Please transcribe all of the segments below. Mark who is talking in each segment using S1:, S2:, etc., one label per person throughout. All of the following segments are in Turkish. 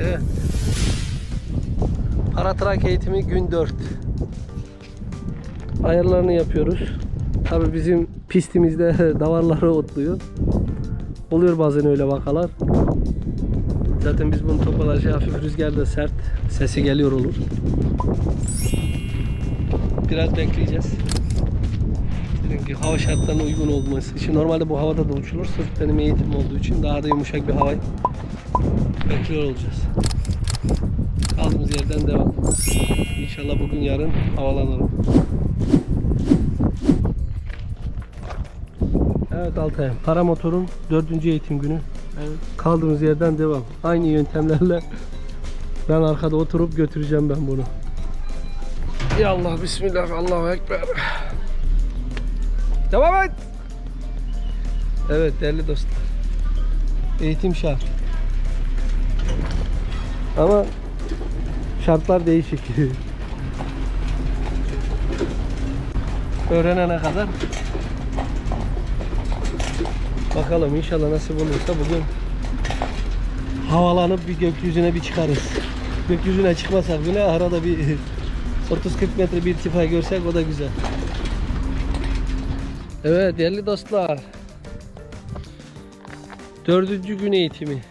S1: Evet. Paratrak eğitimi gün 4. Ayarlarını yapıyoruz. Tabi bizim pistimizde davarları otluyor. Oluyor bazen öyle vakalar. Zaten biz bunu topalaşı hafif rüzgar da sert. Sesi geliyor olur. Biraz bekleyeceğiz. Dedim ki hava şartlarına uygun olması için. Normalde bu havada da uçulur. Sırf benim eğitim olduğu için daha da yumuşak bir hava bekliyor olacağız. Kaldığımız yerden devam. İnşallah bugün yarın havalanırım. Evet Altay, paramotorun dördüncü eğitim günü.
S2: Evet.
S1: Kaldığımız yerden devam. Aynı yöntemlerle ben arkada oturup götüreceğim ben bunu. Ya Allah, Bismillah, Allahu Ekber. Devam et. Evet değerli dostlar. Eğitim şart. Ama şartlar değişik. Öğrenene kadar Bakalım inşallah nasip olursa bugün havalanıp bir gökyüzüne bir çıkarız. Gökyüzüne çıkmasak bile arada bir 30-40 metre bir irtifa görsek o da güzel. Evet değerli dostlar. Dördüncü gün eğitimi.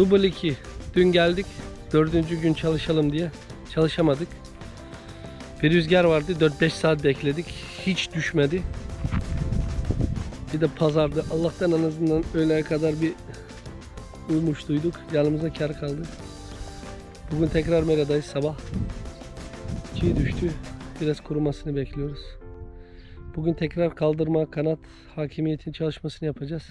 S1: Double 2. Dün geldik. Dördüncü gün çalışalım diye. Çalışamadık. Bir rüzgar vardı. 4-5 saat bekledik. Hiç düşmedi. Bir de pazarda Allah'tan en azından öğleye kadar bir uyumuştuyduk. Yanımıza kar kaldı. Bugün tekrar meradayız sabah. Çiğ düştü. Biraz kurumasını bekliyoruz. Bugün tekrar kaldırma, kanat hakimiyetin çalışmasını yapacağız.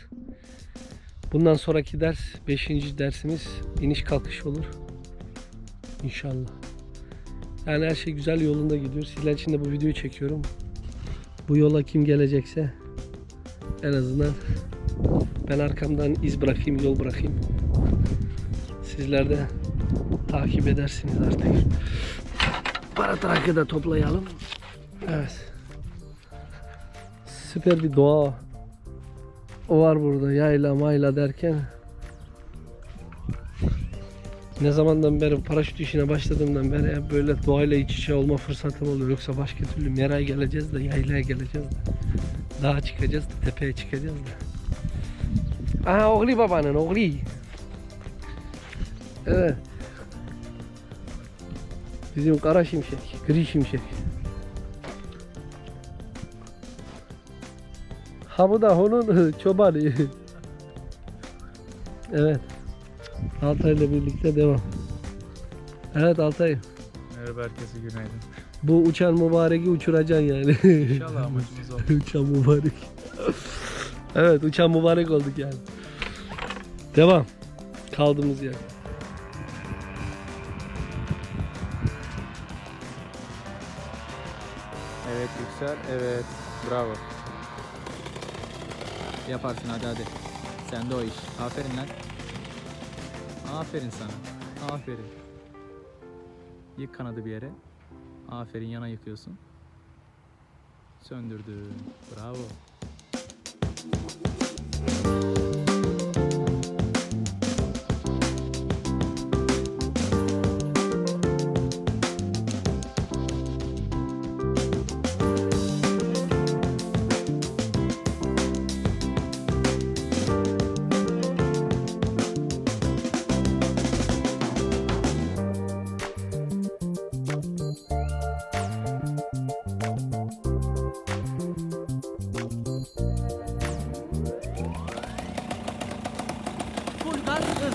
S1: Bundan sonraki ders 5. dersimiz iniş kalkış olur. İnşallah. Yani her şey güzel yolunda gidiyor. Sizler için de bu videoyu çekiyorum. Bu yola kim gelecekse en azından ben arkamdan iz bırakayım, yol bırakayım. Sizler de takip edersiniz artık. Para trakı da toplayalım. Evet. Süper bir doğa o var burada yayla mayla derken ne zamandan beri paraşüt işine başladığımdan beri hep böyle doğayla iç içe olma fırsatım oluyor. Yoksa başka türlü meraya geleceğiz de yaylaya geleceğiz de. Dağa çıkacağız da tepeye çıkacağız da. Aha oğli babanın oğli. Evet. Bizim kara şimşek, gri şimşek. Ha bu da onun çobanı. evet. Altay ile birlikte devam. Evet Altay.
S2: Merhaba herkese günaydın.
S1: Bu uçan mübareki uçuracaksın yani.
S2: İnşallah amacımız o.
S1: uçan mübarek. evet uçan mübarek olduk yani. Devam. Kaldığımız yer.
S3: Evet Yüksel, evet. Bravo. Yaparsın hadi hadi. Sende o iş. Aferin lan. Aferin sana. Aferin. Yık kanadı bir yere. Aferin yana yıkıyorsun. Söndürdün. Bravo.
S1: Gaz hız.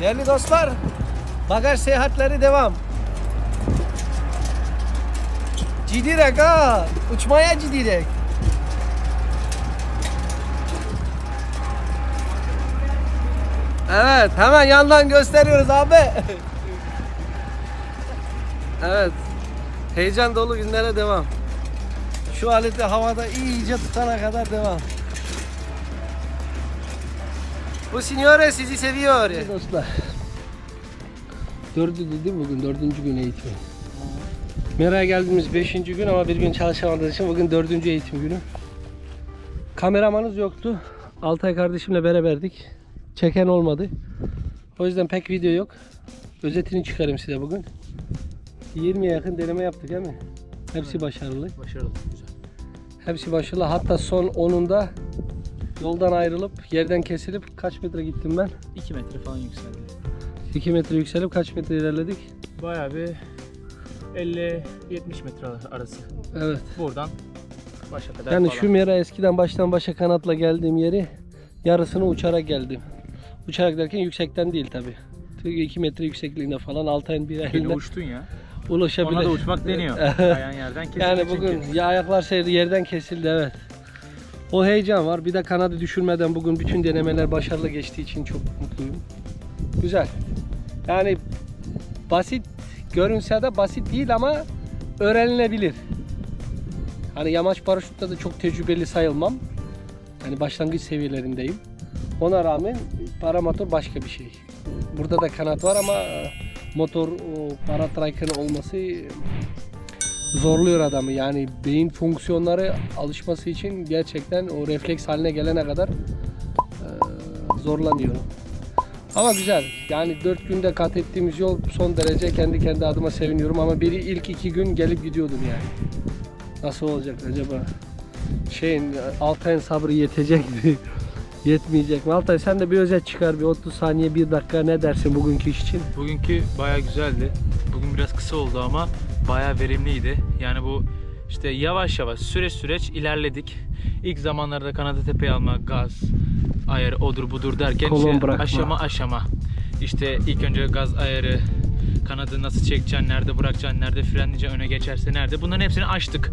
S1: Değerli dostlar, bagaj seyahatleri devam. Cidirek ha, uçmaya cidirek. Evet, hemen yandan gösteriyoruz abi. evet. Heyecan dolu günlere devam. Şu aleti havada iyice tutana kadar devam.
S4: Bu signore sizi seviyor.
S1: Dostlar. Dördü dedi bugün dördüncü gün eğitimi. Mera'ya geldiğimiz beşinci gün ama bir gün çalışamadığımız için bugün dördüncü eğitim günü. Kameramanız yoktu. Altay kardeşimle beraberdik. Çeken olmadı. O yüzden pek video yok. Özetini çıkarayım size bugün. 20'ye yakın deneme yaptık değil mi? Hepsi başarılı.
S3: Başarılı. Güzel.
S1: Hepsi başarılı. Hatta son 10'unda yoldan ayrılıp yerden kesilip kaç metre gittim ben?
S3: 2 metre falan yükseldi.
S1: 2 metre yükselip kaç metre ilerledik?
S2: Bayağı bir 50-70 metre arası.
S1: Evet.
S2: Buradan başa kadar
S1: Yani
S2: falan.
S1: şu mera eskiden baştan başa kanatla geldiğim yeri yarısını uçarak geldim. Uçarak derken yüksekten değil tabi. 2 metre yüksekliğinde falan Altay'ın bir
S3: Yine
S1: eliyle
S3: uçtun ya.
S1: ulaşabilir.
S3: Ona da uçmak deniyor. Ayağın yerden kesildi
S1: yani
S3: çünkü.
S1: bugün ya ayaklar seyri yerden kesildi evet. O heyecan var. Bir de kanadı düşürmeden bugün bütün denemeler başarılı geçtiği için çok mutluyum. Güzel. Yani basit görünse de basit değil ama öğrenilebilir. Hani yamaç paraşütte de çok tecrübeli sayılmam. Yani başlangıç seviyelerindeyim. Ona rağmen paramotor başka bir şey. Burada da kanat var ama e, motor o paratrayken olması e, zorluyor adamı. Yani beyin fonksiyonları alışması için gerçekten o refleks haline gelene kadar e, zorlanıyorum. Ama güzel. Yani 4 günde kat ettiğimiz yol son derece kendi kendi adıma seviniyorum ama biri ilk iki gün gelip gidiyordum yani. Nasıl olacak acaba? Şeyin Altay'ın sabrı yetecek mi? Yetmeyecek mi? Altay sen de bir özet çıkar bir 30 saniye 1 dakika ne dersin bugünkü iş için?
S3: Bugünkü bayağı güzeldi. Bugün biraz kısa oldu ama bayağı verimliydi. Yani bu işte yavaş yavaş süreç süreç ilerledik. İlk zamanlarda kanadı tepeye alma, gaz, ayarı odur budur derken
S1: Kolon
S3: işte
S1: bırakma.
S3: aşama aşama. İşte ilk önce gaz ayarı, kanadı nasıl çekeceksin, nerede bırakacaksın, nerede frenleyeceksin, öne geçerse nerede. Bunların hepsini açtık.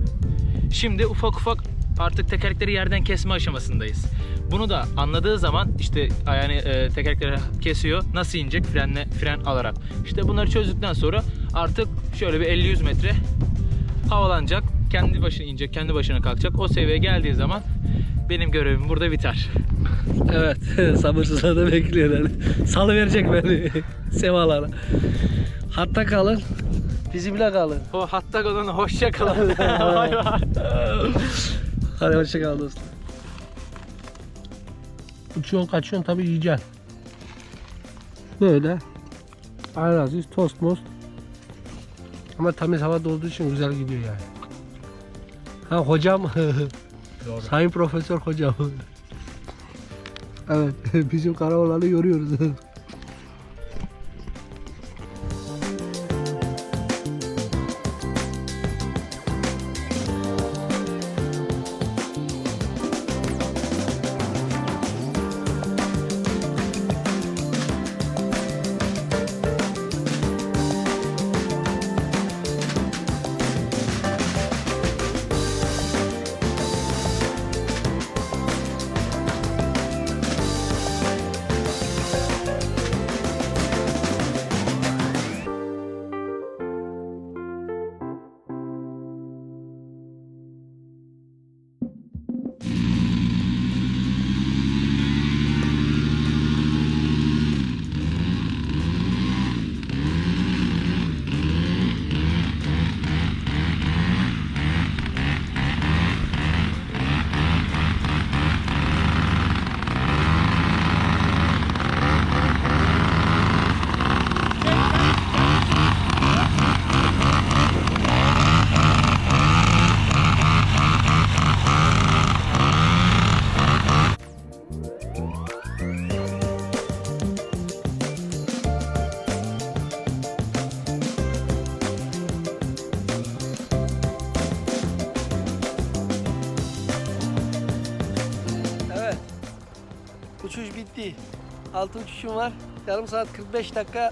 S3: Şimdi ufak ufak artık tekerlekleri yerden kesme aşamasındayız. Bunu da anladığı zaman işte yani e, tekerlekleri kesiyor. Nasıl inecek? Frenle fren alarak. İşte bunları çözdükten sonra artık şöyle bir 50-100 metre havalanacak. Kendi başına inecek, kendi başına kalkacak. O seviyeye geldiği zaman benim görevim burada biter.
S1: Evet sabırsızlıkla bekliyorlar. Salı verecek beni sevalara. Hatta kalın. Bizimle kalın.
S3: O hatta kalın, hoşça kalın. Bay bay.
S1: Hadi hoşça kal dostlar. Uçuyorsun kaçıyorsun tabii yiyeceksin. Böyle. Ayraziz tost most. Ama temiz havada olduğu için güzel gidiyor yani. Ha hocam. Sayın Profesör hocam. evet bizim Karaoğlan'ı yoruyoruz. Uçuş bitti. Altı uçuşum var. Yarım saat 45 dakika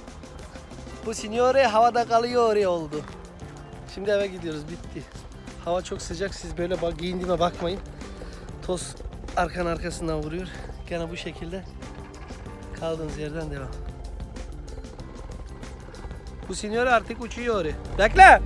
S1: bu signore havada kalıyor oraya oldu. Şimdi eve gidiyoruz. Bitti. Hava çok sıcak. Siz böyle bak, giyindiğime bakmayın. Toz arkan arkasından vuruyor. Gene bu şekilde kaldığınız yerden devam. Bu signore artık uçuyor oraya. Bekle!